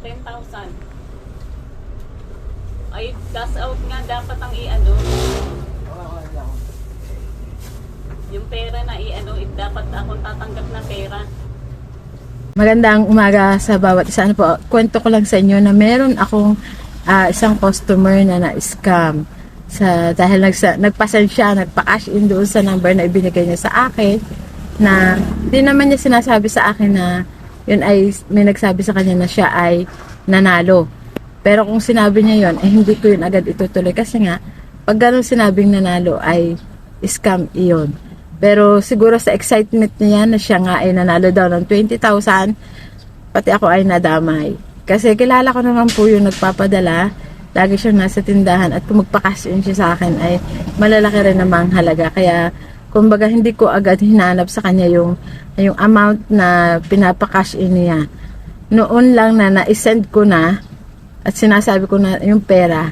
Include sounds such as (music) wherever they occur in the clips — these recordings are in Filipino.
10,000. Ay, cash out nga dapat ang i-ano. Yung pera na i-ano, dapat akong tatanggap na pera. Magandang umaga sa bawat isa. Ano po, kwento ko lang sa inyo na meron akong ah, isang customer na na-scam. Sa, dahil nagsa, nagpasan siya, nagpa-cash in doon sa number na ibinigay niya sa akin na hindi naman niya sinasabi sa akin na yun ay may nagsabi sa kanya na siya ay nanalo. Pero kung sinabi niya yun, eh hindi ko yun agad itutuloy kasi nga, pag ganun sinabing nanalo ay scam iyon. Pero siguro sa excitement niya na siya nga ay nanalo daw ng 20,000, pati ako ay nadamay. Kasi kilala ko naman po yung nagpapadala, lagi siyang nasa tindahan at kung magpa-cash in siya sa akin ay malalaki rin namang halaga. Kaya kumbaga hindi ko agad hinanap sa kanya yung, yung amount na pinapa-cash in niya. Noon lang na na-send ko na at sinasabi ko na yung pera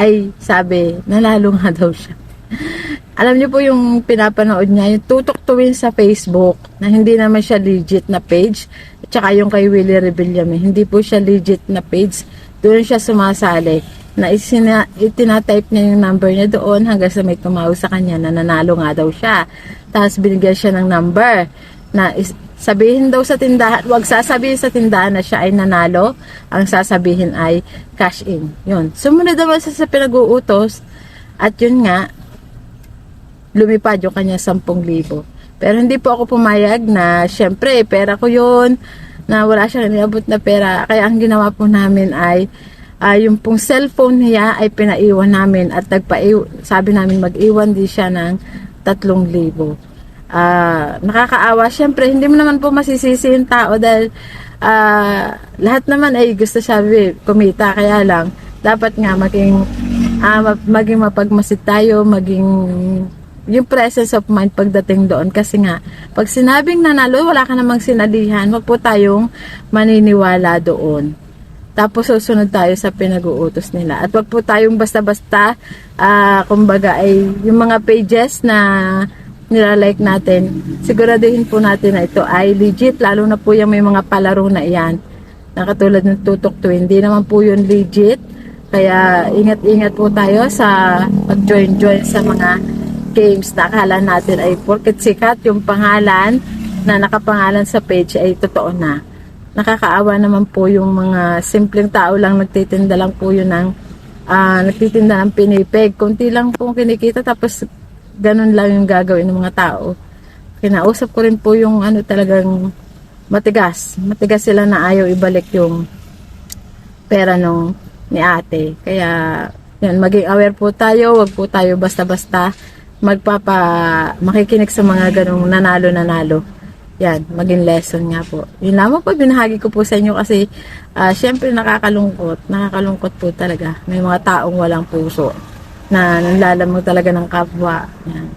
ay sabi, nanalo nga daw siya. (laughs) Alam niyo po yung pinapanood niya, yung tutok tuwin sa Facebook na hindi naman siya legit na page. At saka yung kay Willie Rebillame, hindi po siya legit na page. Doon siya sumasali na isina, itinatype niya yung number niya doon hanggang sa may tumawag sa kanya na nanalo nga daw siya. Tapos binigyan siya ng number na is, sabihin daw sa tindahan, wag sasabihin sa tindahan na siya ay nanalo, ang sasabihin ay cash in. Yun. Sumunod naman sa, sa pinag-uutos at yun nga, lumipad yung kanya 10,000. Pero hindi po ako pumayag na, syempre, pera ko yun, na wala siyang niabot na pera. Kaya ang ginawa po namin ay, ah, yung pong cellphone niya ay pinaiwan namin at nagpa sabi namin mag-iwan din siya ng 3,000. Ah, nakakaawa. Syempre, hindi mo naman po masisisi yung tao dahil ah, lahat naman ay gusto sabi, kumita. Kaya lang, dapat nga maging, ma- maging mapagmasid tayo, maging yung presence of mind pagdating doon kasi nga pag sinabing nanalo wala ka namang sinalihan wag po tayong maniniwala doon tapos susunod tayo sa pinag-uutos nila. At wag po tayong basta-basta ah, kumbaga ay yung mga pages na nilalike natin siguraduhin po natin na ito ay legit lalo na po yung may mga palaro na iyan na katulad ng tutok to hindi naman po yun legit. Kaya ingat-ingat po tayo sa pag-join-join sa mga games na akala natin ay porket sikat yung pangalan na nakapangalan sa page ay totoo na. Nakakaawa naman po yung mga simpleng tao lang nagtitinda lang po yun ng ah, nagtitinda ng pinipeg. Kunti lang po kinikita tapos ganun lang yung gagawin ng mga tao. Kinausap ko rin po yung ano talagang matigas. Matigas sila na ayaw ibalik yung pera nung ni ate. Kaya, yun, maging aware po tayo. Huwag po tayo basta-basta magpapa, makikinig sa mga ganong nanalo-nanalo. Yan, maging lesson nga po. Yun lamang po, binahagi ko po sa inyo kasi, ah, syempre nakakalungkot. Nakakalungkot po talaga. May mga taong walang puso na nanlalamog talaga ng kapwa. Yan.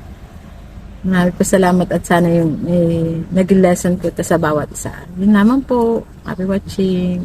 Maraming po salamat at sana yung eh, naging lesson po ito sa bawat isa. Yun lamang po. Happy watching.